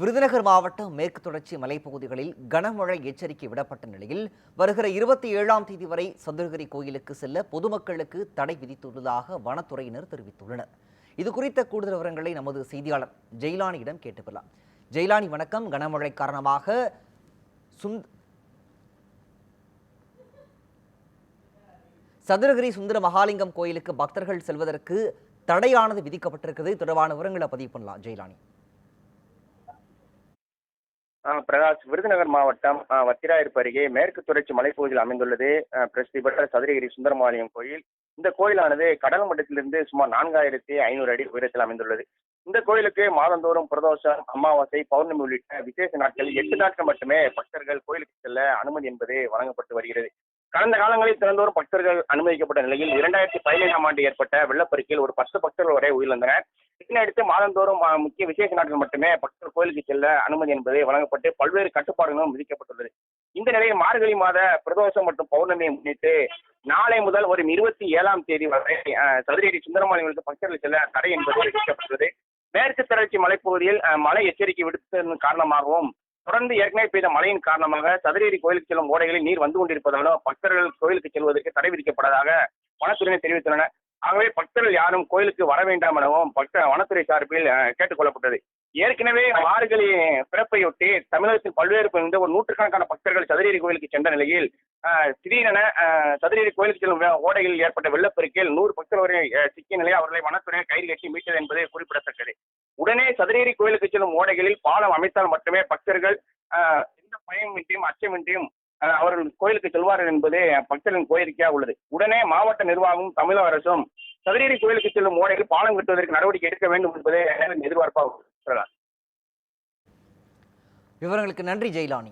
விருதுநகர் மாவட்டம் மேற்கு தொடர்ச்சி மலைப்பகுதிகளில் கனமழை எச்சரிக்கை விடப்பட்ட நிலையில் வருகிற இருபத்தி ஏழாம் தேதி வரை சதுரகிரி கோயிலுக்கு செல்ல பொதுமக்களுக்கு தடை விதித்துள்ளதாக வனத்துறையினர் தெரிவித்துள்ளனர். இது குறித்த கூடுதல் விவரங்களை நமது செய்தியாளர் ஜெயிலானியிடம் கேட்டு பெறலாம் ஜெயிலானி வணக்கம். கனமழை காரணமாக சுந்த் சதுரகிரி சுந்தர மகாலிங்கம் கோயிலுக்கு பக்தர்கள் செல்வதற்கு தடையானது விதிக்கப்பட்டிருக்கிறது. தொடர்பான விவரங்களை பதிவு பண்ணலாம் ஜெயிலானி. பிரகாஷ் விருதுநகர் மாவட்டம் வத்திராயிருப்பு அருகே மேற்கு தொடர்ச்சி மலைப்பகுதியில் அமைந்துள்ளது. பிரசித்தி பெற்ற சதுரகிரி சுந்தரமாலயம் கோயில். இந்த கோயிலானது கடல் மட்டத்திலிருந்து சுமார் நான்காயிரத்தி ஐநூறு அடி உயரத்தில் அமைந்துள்ளது. இந்த கோயிலுக்கு மாதந்தோறும் பிரதோஷம் அமாவாசை பௌர்ணமி உள்ளிட்ட விசேஷ நாட்கள் எட்டு நாட்கள் மட்டுமே பக்தர்கள் கோயிலுக்கு செல்ல அனுமதி என்பது வழங்கப்பட்டு வருகிறது. கடந்த காலங்களில் திறந்தோறும் பக்தர்கள் அனுமதிக்கப்பட்ட நிலையில் இரண்டாயிரத்தி பதினேழாம் ஆண்டு ஏற்பட்ட வெள்ளப்பெருக்கில் ஒரு பத்து பக்தர்கள் வரை உயிரிழந்தனர். இதனையடுத்து மாதந்தோறும் முக்கிய விசேஷ நாட்கள் மட்டுமே பக்தர் கோயிலுக்கு செல்ல அனுமதி என்பது வழங்கப்பட்டு பல்வேறு கட்டுப்பாடுகளும் விதிக்கப்பட்டுள்ளது. இந்த நிலையில் மார்கழி மாத பிரதோஷம் மற்றும் பௌர்ணமியை முன்னிட்டு நாளை முதல் வரும் இருபத்தி ஏழாம் தேதி வரை சதுரடி சுந்தரமாளிகளுக்கு பக்தர்கள் செல்ல தடை என்பது விதிக்கப்பட்டுள்ளது. மேற்கு தொடர்ச்சி மலைப்பகுதியில் மழை எச்சரிக்கை விடுத்ததன் காரணமாகவும் தொடர்ந்து ஏற்கனவே பெய்த மழையின் காரணமாக சதுரேரி கோயிலுக்கு செல்லும் ஓடைகளில் நீர் வந்து கொண்டிருப்பதாலும் பக்தர்கள் கோயிலுக்கு செல்வதற்கு தடை விதிக்கப்பட்டதாக வனத்துறையினர் தெரிவித்துள்ளனர். ஆகவே பக்தர்கள் யாரும் கோயிலுக்கு வர வேண்டாம் எனவும் பக்த வனத்துறை சார்பில் கேட்டுக்கொள்ளப்பட்டது. ஏற்கனவே மார்கழி பிறப்பையொட்டி தமிழகத்தின் பல்வேறு பகுதிகளில் ஒரு நூற்றுக்கணக்கான பக்தர்கள் சதுரேரி கோயிலுக்கு சென்ற நிலையில் திடீரென சதுரேரி கோயிலுக்கு செல்லும் ஓடையில் ஏற்பட்ட வெள்ளப்பெருக்கில் நூறு பக்தர் வரை சிக்கிய நிலையில் அவர்களை வனத்துறையினர் கயிறு கட்டி மீட்டது என்பது குறிப்பிடத்தக்கது. உடனே சதுரேரி கோயிலுக்கு செல்லும் ஓடைகளில் பாலம் அமைத்தால் மட்டுமே பக்தர்கள் எந்த பயமின்றியும் அச்சமின்றியும் அவர்கள் கோயிலுக்கு செல்வார்கள் என்பது பக்தர்களின் கோரிக்கையாக உள்ளது. உடனே மாவட்ட நிர்வாகமும் தமிழக அரசும் சதுரேரி கோயிலுக்கு செல்லும் ஓடைகள் பாலம் கட்டுவதற்கு நடவடிக்கை எடுக்க வேண்டும் என்பதே எதிர்பார்ப்பாக விவரங்களுக்கு நன்றி ஜெயிலானி.